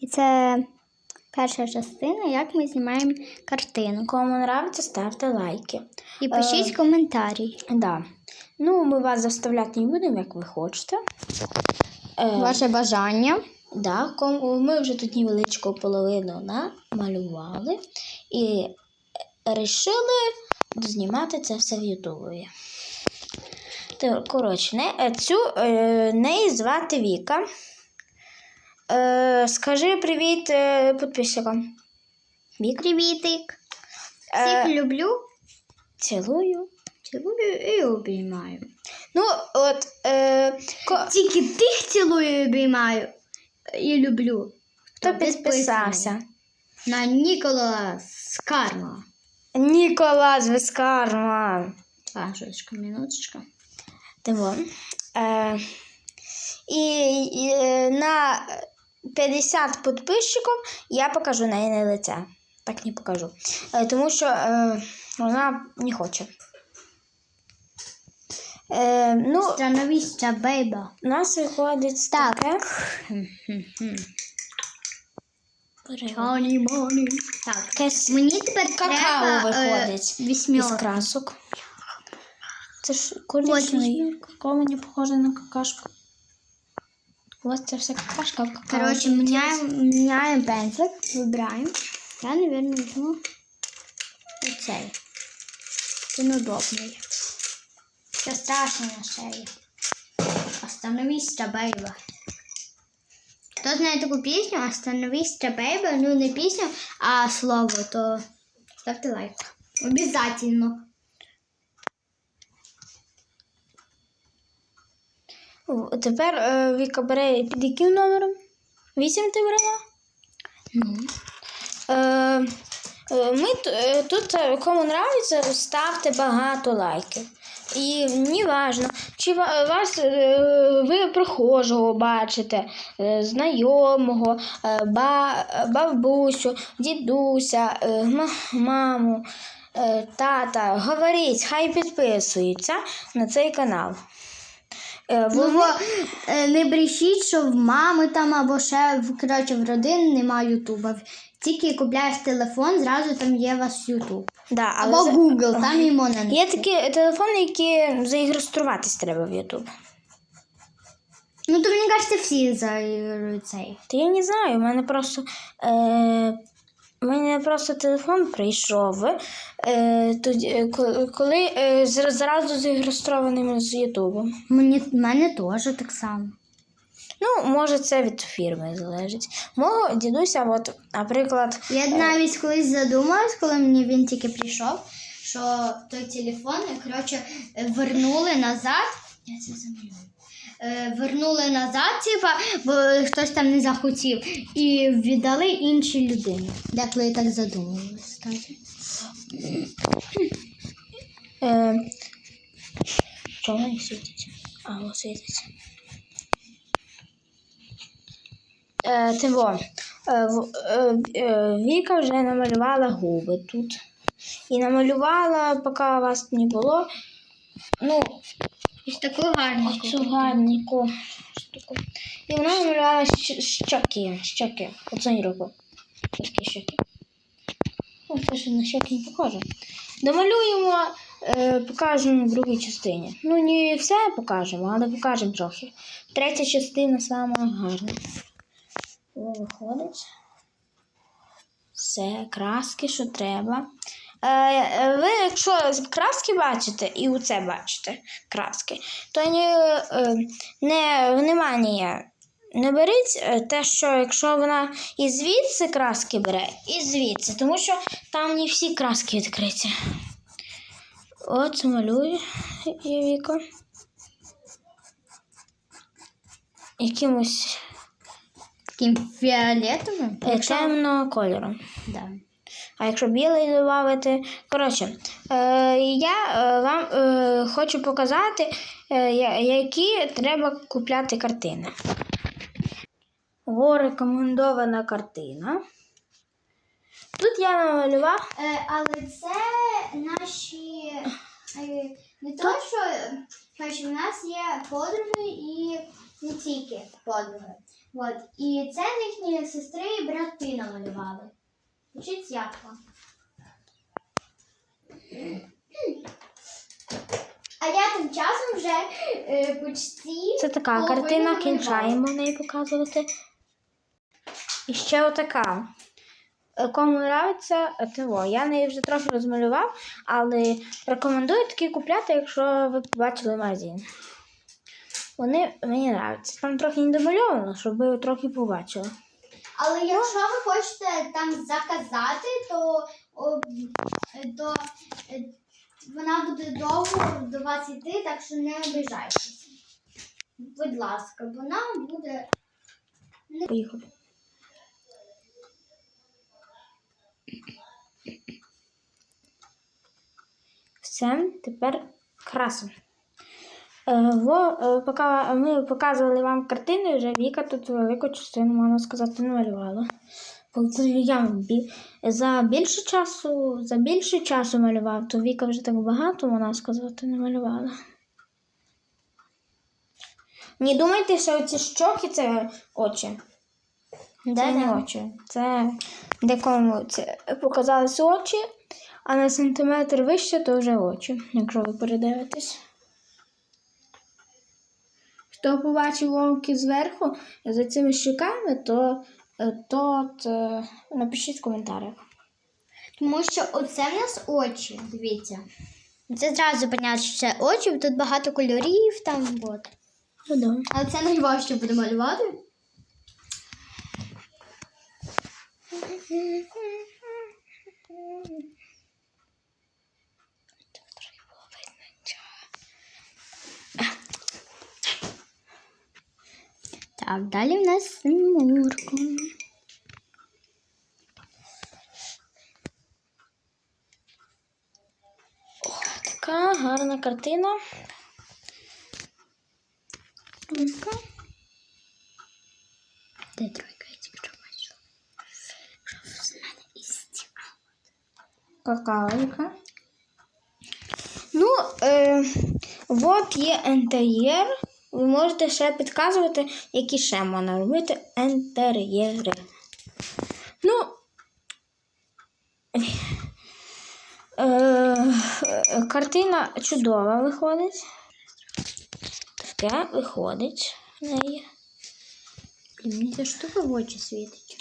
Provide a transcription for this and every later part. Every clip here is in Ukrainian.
І це перша частина, як ми знімаємо картину. Кому нравиться, ставте лайки. І пишіть коментарі. Да. Ну, ми вас заставляти не будемо, як ви хочете. Е, Ваше бажання. да, ми вже тут невеличку половину намалювали і вирішили знімати це все в Ютубі. Коротше, не, е, цю е, неї звати Віка. Е, скажи привіт підписчикам. Вік, Привітик. Всіх люблю. цілую. Цілую і обіймаю. Ну, от, е, ко- Тільки тих цілую і обіймаю і люблю. хто підписався? На Ніколас Карма. Ніколас Вискарман. Пашечка, минуточка. Диво. Е, і, і е, на 50 підписчиків я покажу неї лице. Так не покажу. Е, тому що е, вона не хоче. Е, ну, Становіща бейба. у нас виходить Так. таке. Чоні моні. Так. Якесь Мені тепер какао треба, виходить Е, із вісьмерка. красок. Це ж коричневий. Какао мені похоже на какашку. Ось це все какашка, а какао. Короче, міняємо, міняємо пензлик, вибираємо. Я, наверное, візьму оцей. Він удобний. Що страшно на шеї. Остановись, бейба. Хто знає таку пісню, остановись, бейба, ну не пісню, а слово, то ставте лайк. Обязательно. Тепер е, Віка бере під яким номером? Вісім ти брала? Ну. Е, ми е, тут, е, кому нравиться, ставте багато лайків. І не важно, чи вас е, ви прохожого бачите, е, знайомого, е, бабусю, дідуся, е, маму, е, тата. Говоріть, хай підписуються на цей канал. Е, Ну, вони- бо, е, не брешіть, що в мами там або ще в, коротше, в родин немає Ютуба. Тільки купляєш телефон, зразу там є ваш Ютуб. да, Або за- Google, там і можна. Є такі телефони, які заігреструватись треба в Ютуб. Ну, то мені кажеться, всі за цей. Та я не знаю, у мене просто. Е, у мене просто телефон прийшов. Е, тоді, е, коли е, зразу заігрестрованим з Ютубу. Мені, в мене теж так само. Ну, може, це від фірми залежить. Мого дідуся, от, наприклад, Я навіть колись задумалась, коли мені він тільки прийшов, що той телефон, коротше, вернули назад. Я це замалюю. Е, Вернули назад, типа, бо хтось там не захотів, і віддали іншій людині. Деколи я так задумувалась. кстати. Е, чого не світиться? А, світиться. Е, Тиво, е, в- е, е, Віка вже намалювала губи тут. І намалювала, поки вас не було. Ну, Ось таку гарну. цю гарненьку штуку. І вона намалювала щоки. Щоки. Оцінь руку. Такі щоки. Ось це ж на щоки не похоже. Домалюємо, покажемо в другій частині. Ну, не все покажемо, але покажемо трохи. Третя частина сама гарна. Виходить. Все, краски, що треба. Е, е, ви, якщо краски бачите і оце бачите краски, то е, не внимання не беріть е, те, що якщо вона і звідси краски бере, і звідси, тому що там не всі краски відкриті. От малює я. Якимось Таким фіолетовим. е, темного кольору. Да. А якщо білий додати. Коротше, е, я е, вам е, хочу показати, е, які треба купляти картини. О, рекомендована картина. Тут я намалював. Е, але це наші е, не то, що коротше, в нас є подруги і не тільки подруги. От. І це їхні сестри і брати намалювали. Учить як вам? А я тим часом вже е, почти. Це така половину картина, намалювала. кінчаємо неї показувати. І ще отака. Е, Кому нравиться, е, того. Я неї вже трохи розмалював, але рекомендую такі купляти, якщо ви побачили магазин. Вони мені нравляться. Там трохи не домальовано, щоб ви трохи побачили. Але якщо ви хочете там заказати, то, о, то е, вона буде довго до вас йти, так що не обіжайтеся. Будь ласка, вона буде. Поїхали. Все, тепер красимо. Е, во, е, поки ми показували вам картини, вже Віка тут велику частину, можна сказати, намалювала. Я за більше часу, за більше часу малював, то Віка вже так багато, можна сказати, намалювала. Не думайте, що ці щоки це очі. Це не очі. Це декому це показались очі, а на сантиметр вище то вже очі, якщо ви передивитесь. Хто побачив вовки зверху за цими щоками, то, е, то е, напишіть в коментарях. Тому що оце в нас очі, дивіться. Це зразу понятно, що це очі, тут багато кольорів там. От. Ну, да. Але це найважче буде малювати. Так, далі в нас Мурко. Така гарна картина. Така. Де тройка, я тільки що бачила. Що з мене істіка. Какаока. Ну, е, от є інтер'єр. Ви можете ще підказувати, які ще можна робити інтер'єри. Ну, е, картина чудова виходить. Таке виходить в неї. Блін, мені ця штука в очі світить.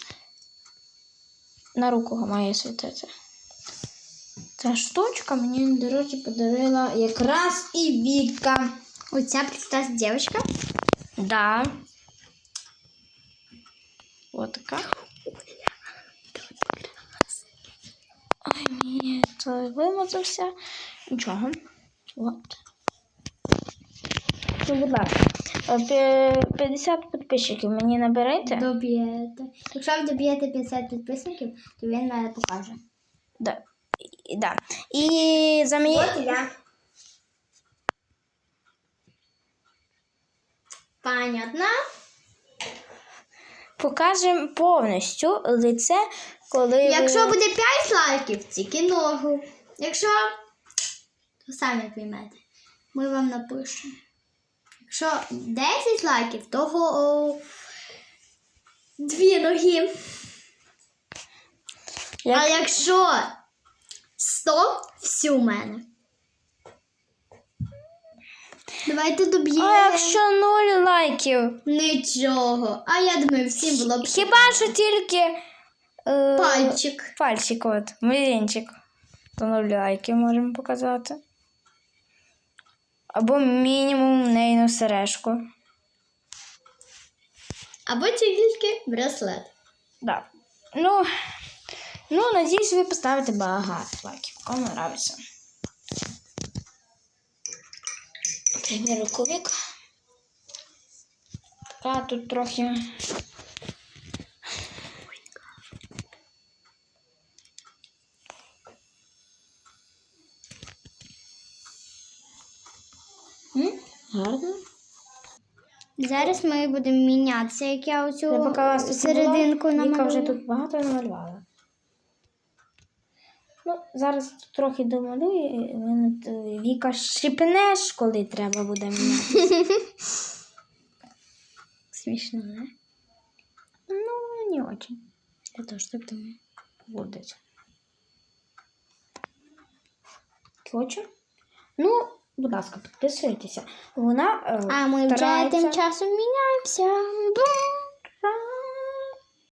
На руку має світити. Ця штучка мені, до речі, подарила якраз і Віка. Оця прекрасна дівчинка. Да. Вот така. Ой, ні, це вимазався. Нічого. От. Ну, будь ласка. е, 50 підписчиків мені наберете. Доб'єте. Якщо ви доб'єте 50 підписників, то він мене покаже. Да. Да. І за мені... я. Понятно. покажемо повністю лице, коли. Якщо буде 5 лайків, тільки ногу. Якщо, то самі поймете. Ми вам напишемо. Якщо 10 лайків, то го- дві ноги. Як- А якщо 100, всю мене. Давайте доб'ємо. А якщо нуль лайків? Нічого. А я думаю, всім було б Хіба що тільки е, пальчик. пальчик, от, мизинчик. То нуль лайків можемо показати. Або мінімум нейну сережку. Або тільки браслет. Да. Ну, ну, надіюсь, ви поставите багато лайків. Кому нравиться. Примір кубик. Така тут трохи. М? Гарно. Зараз ми будемо мінятися, як я оцю серединку не Віка вже тут багато намалювала. Ну, зараз трохи домалюю, мене Віка шипнеш, коли треба буде міняти. Смішно, не? Ну, не очень. Я теж так думаю. Буде. Хочу. Ну, будь ласка, підписуйтеся. Вона е, А ми вже тим часом міняємося. Бум!